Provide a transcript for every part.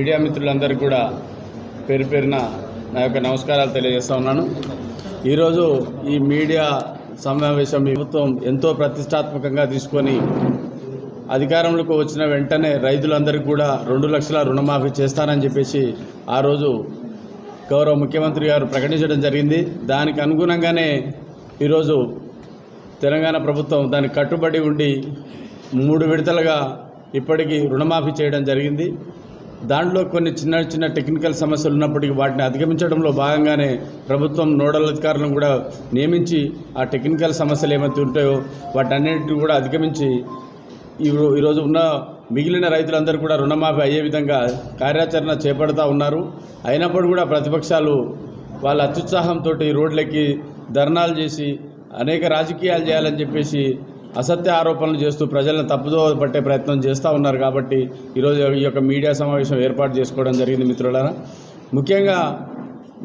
Media మిత్రులందరికీ కూడా పేరు పేరున నా యొక్క నమస్కారాలు తెలియజేస్తా ఉన్నాను. ఈరోజు ఈ మీడియా సమావేశం ప్రభుత్వం ఎంతో ప్రతిష్టాత్మకంగా తీసుకొని అధికారంలోకి వచ్చిన వెంటనే రైతులందరికీ కూడా రెండు లక్షల రుణమాఫీ చేస్తానని చెప్పేసి ఆ రోజు గౌరవ ముఖ్యమంత్రి గారు ప్రకటించడం జరిగింది. దానికి అనుగుణంగానే ఈరోజు తెలంగాణ ప్రభుత్వం దానికి కట్టుబడి ఉండి మూడు విడతలుగా ఇప్పటికీ రుణమాఫీ చేయడం జరిగింది. దాంట్లో కొన్ని చిన్న చిన్న టెక్నికల్ సమస్యలు ఉన్నప్పటికీ వాటిని అధిగమించడంలో భాగంగానే ప్రభుత్వం నోడల్ అధికారులను కూడా నియమించి ఆ టెక్నికల్ సమస్యలు ఏమైతే ఉంటాయో వాటన్నిటిని కూడా అధిగమించి ఈ- ఈరోజు ఉన్న మిగిలిన రైతులందరూ కూడా రుణమాఫీ అయ్యే విధంగా కార్యాచరణ చేపడతా ఉన్నారు. అయినప్పుడు కూడా ప్రతిపక్షాలు వాళ్ళ అత్యుత్సాహంతో రోడ్లెక్కి ధర్నాలు చేసి అనేక రాజకీయాలు చేయాలని చెప్పేసి అసత్య ఆరోపణలు చేస్తూ ప్రజలను తప్పుదో పట్టే ప్రయత్నం చేస్తూ ఉన్నారు కాబట్టి ఈరోజు ఈ యొక్క మీడియా సమావేశం ఏర్పాటు చేసుకోవడం జరిగింది మిత్రులారా. ముఖ్యంగా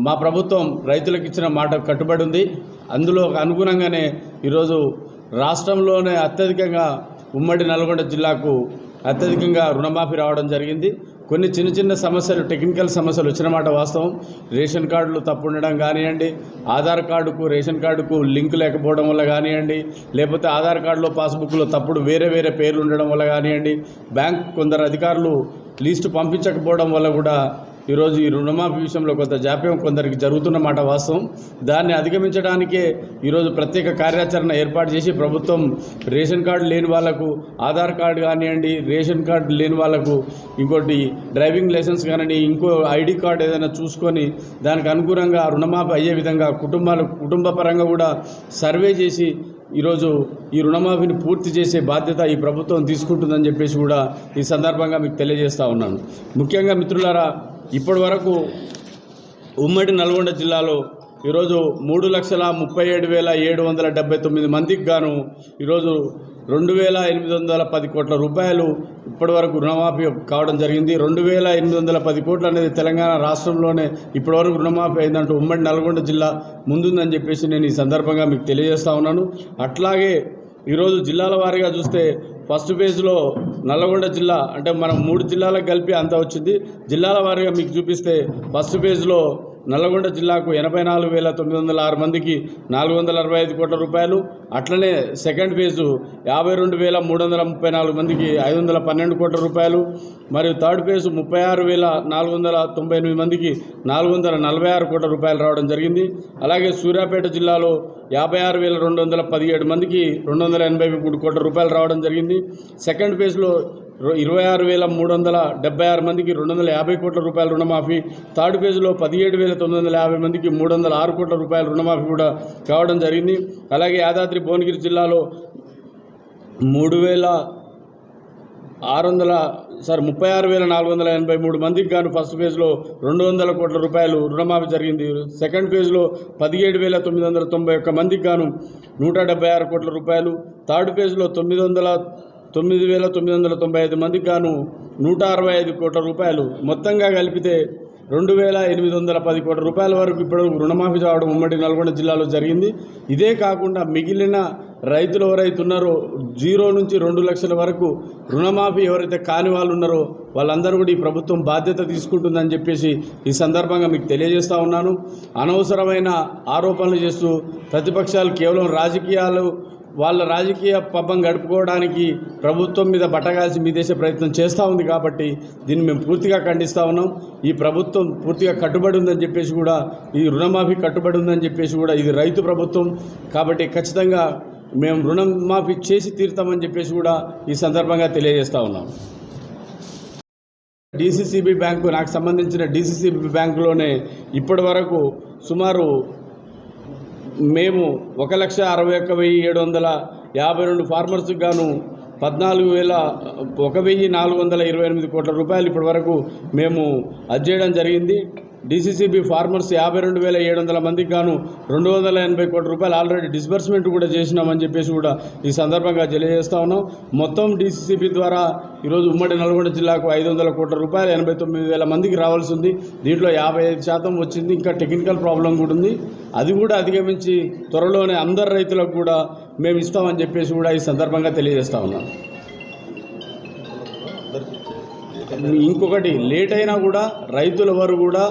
మా ప్రభుత్వం రైతులకు ఇచ్చిన మాట కట్టుబడి ఉంది. అందులో అనుగుణంగానే ఈరోజు రాష్ట్రంలోనే అత్యధికంగా ఉమ్మడి నల్గొండ జిల్లాకు అత్యధికంగా రుణమాఫీ రావడం జరిగింది. కొన్ని చిన్న చిన్న సమస్యలు టెక్నికల్ సమస్యలు వచ్చిన మాట వాస్తవం. రేషన్ కార్డులు తప్పు ఉండడం కానివ్వండి ఆధార్ కార్డుకు రేషన్ కార్డుకు లింక్ లేకపోవడం వల్ల కానివ్వండి లేకపోతే ఆధార్ కార్డులో పాస్బుక్లో తప్పుడు వేరే వేరే పేర్లు ఉండడం వల్ల కానివ్వండి బ్యాంక్ కొందరు అధికారులు లిస్టు పంపించకపోవడం వల్ల కూడా ఈరోజు ఈ రుణమాఫీ విషయంలో కొంత జాప్యం కొందరికి జరుగుతున్న మాట వాస్తవం. దాన్ని అధిగమించడానికే ఈరోజు ప్రత్యేక కార్యాచరణ ఏర్పాటు చేసి ప్రభుత్వం రేషన్ కార్డు లేని వాళ్ళకు ఆధార్ కార్డు కానివ్వండి రేషన్ కార్డు లేని వాళ్ళకు ఇంకోటి డ్రైవింగ్ లైసెన్స్ కానివ్వండి ఇంకో ఐడి కార్డు ఏదైనా చూసుకొని దానికి అనుగుణంగా రుణమాఫీ అయ్యే విధంగా కుటుంబాలు కుటుంబ పరంగా కూడా సర్వే చేసి ఈరోజు ఈ రుణమాఫీని పూర్తి చేసే బాధ్యత ఈ ప్రభుత్వం తీసుకుంటుందని చెప్పేసి కూడా ఈ సందర్భంగా మీకు తెలియజేస్తూ ఉన్నాను. ముఖ్యంగా మిత్రులారా ఇప్పటి వరకు ఉమ్మడి నల్గొండ జిల్లాలో ఈరోజు మూడు లక్షల ముప్పై ఏడు వేల ఏడు వందల డెబ్బై తొమ్మిది మందికి గాను ఈరోజు రెండు వేల ఎనిమిది వందల పది కోట్ల రూపాయలు ఇప్పటివరకు రుణమాఫీ కావడం జరిగింది. రెండు వేల ఎనిమిది వందల పది కోట్లు అనేది తెలంగాణ రాష్ట్రంలోనే ఇప్పటివరకు రుణమాఫీ అయిందంటూ ఉమ్మడి నల్గొండ జిల్లా ముందుందని చెప్పేసి నేను ఈ సందర్భంగా మీకు తెలియజేస్తా ఉన్నాను. అట్లాగే ఈరోజు జిల్లాల వారీగా చూస్తే ఫస్ట్ ఫేజ్లో నల్లగొండ జిల్లా అంటే మనం మూడు జిల్లాలకు కలిపి అంత వచ్చింది. జిల్లాల వారీగా మీకు చూపిస్తే ఫస్ట్ ఫేజ్లో నల్లగొండ జిల్లాకు ఎనభై నాలుగు వేల తొమ్మిది వందల ఆరు మందికి నాలుగు వందల అరవై ఐదు కోట్ల రూపాయలు అట్లనే సెకండ్ ఫేజు యాభై రెండు వేల మూడు వందల ముప్పై నాలుగు మందికి ఐదు వందల పన్నెండు కోట్ల రూపాయలు మరియు థర్డ్ ఫేజు ముప్పై ఆరు వేల నాలుగు వందల తొంభై ఎనిమిది మందికి నాలుగు వందల నలభై ఆరు కోట్ల రూపాయలు రావడం జరిగింది. అలాగే సూర్యాపేట జిల్లాలో యాభై ఆరు వేల రెండు వందల పదిహేడు మందికి రెండు వందల ఎనభై మూడు కోట్ల రూపాయలు రావడం జరిగింది. సెకండ్ ఫేజ్లో ఇరవై ఆరు వేల మూడు వందల డెబ్బై ఆరు మందికి రెండు వందల యాభై కోట్ల రూపాయల రుణమాఫీ. థర్డ్ ఫేజ్లో పదిహేడు వేల తొమ్మిది వందల యాభై మందికి మూడు వందల ఆరు కోట్ల రూపాయల రుణమాఫీ కూడా కావడం జరిగింది. అలాగే యాదాద్రి భువనగిరి జిల్లాలో మూడు వేల ఆరు వందల సార్ ముప్పై ఆరు వేల నాలుగు వందల ఎనభై మూడు మందికి గాను ఫస్ట్ ఫేజ్లో రెండు వందల కోట్ల రూపాయలు రుణమాఫీ జరిగింది. సెకండ్ ఫేజ్లో పదిహేడు వేల తొమ్మిది వందల తొంభై ఒక్క మందికి గాను నూట డెబ్బై ఆరు కోట్ల రూపాయలు. థర్డ్ ఫేజ్లో తొమ్మిది వందల తొమ్మిది వేల తొమ్మిది వందల తొంభై ఐదు మందికి గాను నూట అరవై ఐదు కోట్ల రూపాయలు మొత్తంగా కలిపితే రెండు వేల ఎనిమిది వందల పది కోట్ల రూపాయల వరకు ఇప్పుడు రుణమాఫీ కావడం ఉమ్మడి నల్గొండ జిల్లాలో జరిగింది. ఇదే కాకుండా మిగిలిన రైతులు ఎవరైతే ఉన్నారో జీరో నుంచి రెండు లక్షల వరకు రుణమాఫీ ఎవరైతే కాని వాళ్ళు ఉన్నారో వాళ్ళందరూ కూడా ఈ ప్రభుత్వం బాధ్యత తీసుకుంటుందని చెప్పేసి ఈ సందర్భంగా మీకు తెలియజేస్తూ ఉన్నాను. అనవసరమైన ఆరోపణలు చేస్తూ ప్రతిపక్షాలు కేవలం రాజకీయాలు వాళ్ళ రాజకీయ పబ్బం గడుపుకోవడానికి ప్రభుత్వం మీద బట్టగాల్సి మీ దేశ ప్రయత్నం చేస్తూ ఉంది కాబట్టి దీన్ని మేము పూర్తిగా ఖండిస్తూ ఉన్నాం. ఈ ప్రభుత్వం పూర్తిగా కట్టుబడి ఉందని చెప్పేసి కూడా ఈ రుణమాఫీ కట్టుబడి ఉందని చెప్పేసి కూడా ఇది రైతు ప్రభుత్వం. కాబట్టి ఖచ్చితంగా మేము రుణమాఫీ చేసి తీరుతామని చెప్పేసి కూడా ఈ సందర్భంగా తెలియజేస్తూ ఉన్నాం. డిసిసిబి బ్యాంకు నాకు సంబంధించిన డిసిసిబి బ్యాంకులోనే ఇప్పటి వరకు సుమారు మేము ఒక లక్ష అరవై ఒక్క వెయ్యి ఏడు వందల యాభై రెండు ఫార్మర్స్కి గాను పద్నాలుగు వేల ఒక వెయ్యి నాలుగు వందల ఇరవై ఎనిమిది కోట్ల రూపాయలు ఇప్పటి వరకు మేము అజ్జేయడం జరిగింది. డీసీసీబీ ఫార్మర్స్ యాభై రెండు వేల ఏడు వందల మందికి గాను రెండు వందల ఎనభై కోట్ల రూపాయలు ఆల్రెడీ డిస్బర్స్మెంట్ కూడా చేసినామని చెప్పేసి కూడా ఈ సందర్భంగా తెలియజేస్తా ఉన్నాం. మొత్తం డీసీసీబీ ద్వారా ఈరోజు ఉమ్మడి నల్గొండ జిల్లాకు ఐదు వందల కోట్ల రూపాయలు ఎనభై తొమ్మిది వేల మందికి రావాల్సి ఉంది. దీంట్లో యాభై ఐదు శాతం వచ్చింది. ఇంకా టెక్నికల్ ప్రాబ్లం కూడా ఉంది. అది కూడా అధిగమించి త్వరలోనే అందరు రైతులకు కూడా మేము ఇస్తామని చెప్పేసి కూడా ఈ సందర్భంగా తెలియజేస్తా ఉన్నాం. ఇంకొకటి లేట్ అయినా కూడా రైతులు ఎవరు కూడా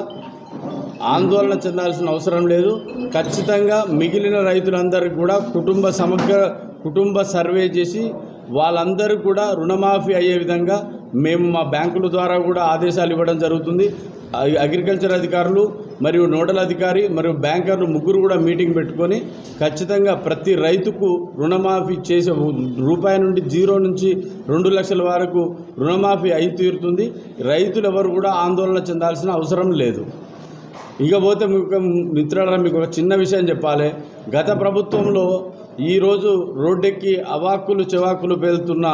ఆందోళన చెందాల్సిన అవసరం లేదు. ఖచ్చితంగా మిగిలిన రైతులందరికీ కూడా కుటుంబ సమగ్ర కుటుంబ సర్వే చేసి వాళ్ళందరూ కూడా రుణమాఫీ అయ్యే విధంగా మేము మా బ్యాంకుల ద్వారా కూడా ఆదేశాలు ఇవ్వడం జరుగుతుంది. అగ్రికల్చర్ అధికారులు మరియు నోడల్ అధికారి మరియు బ్యాంకర్లు ముగ్గురు కూడా మీటింగ్ పెట్టుకొని ఖచ్చితంగా ప్రతి రైతుకు రుణమాఫీ చేసే రూపాయి నుండి జీరో నుంచి రెండు లక్షల వరకు రుణమాఫీ అయి తీరుతుంది. రైతులు ఎవరు కూడా ఆందోళన చెందాల్సిన అవసరం లేదు. ఇకపోతే మీకు మిత్రులారా మీకు ఒక చిన్న విషయం చెప్పాలి. గత ప్రభుత్వంలో ఈరోజు రోడ్డెక్కి అవాక్కులు చెవాకులు పేలుతున్న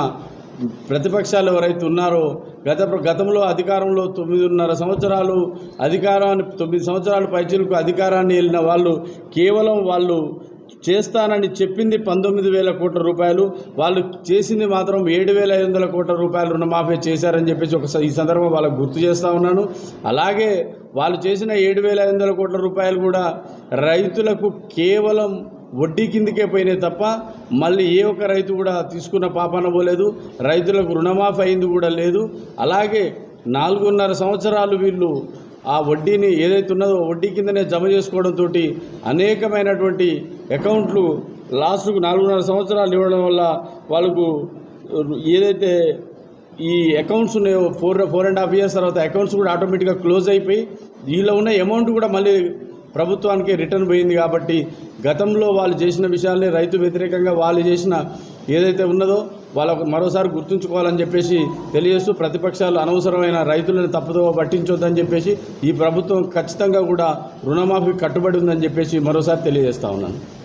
ప్రతిపక్షాలు ఎవరైతే ఉన్నారో గత గతంలో అధికారంలో తొమ్మిదిన్నర సంవత్సరాలు అధికారాన్ని తొమ్మిది సంవత్సరాలు పైచీలకు అధికారాన్ని వెళ్ళిన వాళ్ళు కేవలం వాళ్ళు చేస్తానని చెప్పింది పంతొమ్మిది వేల కోట్ల రూపాయలు. వాళ్ళు చేసింది మాత్రం ఏడు వేల ఐదు వందల కోట్ల రూపాయలు రుణమాఫీ చేశారని చెప్పేసి ఒక ఈ సందర్భం వాళ్ళకు గుర్తు చేస్తూ ఉన్నాను. అలాగే వాళ్ళు చేసిన ఏడు వేల ఐదు వందల కోట్ల రూపాయలు కూడా రైతులకు కేవలం వడ్డీ కిందకే పోయినాయి తప్ప మళ్ళీ ఏ ఒక్క రైతు కూడా తీసుకున్న పాపాన పోలేదు. రైతులకు రుణమాఫీ అయింది కూడా లేదు. అలాగే నాలుగున్నర సంవత్సరాలు వీళ్ళు ఆ వడ్డీని ఏదైతే ఉన్నదో వడ్డీ కిందనే జమ చేసుకోవడంతో అనేకమైనటువంటి అకౌంట్లు లాస్ట్కు నాలుగున్నర సంవత్సరాలు ఇవ్వడం వల్ల వాళ్ళకు ఏదైతే ఈ అకౌంట్స్ ఉన్నాయో four four and half years తర్వాత అకౌంట్స్ కూడా ఆటోమేటిక్గా క్లోజ్ అయిపోయి వీళ్ళ ఉన్న అమౌంట్ కూడా మళ్ళీ ప్రభుత్వానికి రిటర్న్ పోయింది కాబట్టి గతంలో వాళ్ళు చేసిన విషయాలే రైతు వ్యతిరేకంగా వాళ్ళు చేసిన ఏదైతే ఉన్నదో వాళ్ళకు మరోసారి గుర్తుంచుకోవాలని చెప్పేసి తెలియజేస్తూ ప్రతిపక్షాలు అనవసరమైన రైతులను తప్పుదో పట్టించొద్దని చెప్పేసి ఈ ప్రభుత్వం ఖచ్చితంగా కూడా రుణమాఫీ కట్టుబడి ఉందని చెప్పేసి మరోసారి తెలియజేస్తా ఉన్నాను.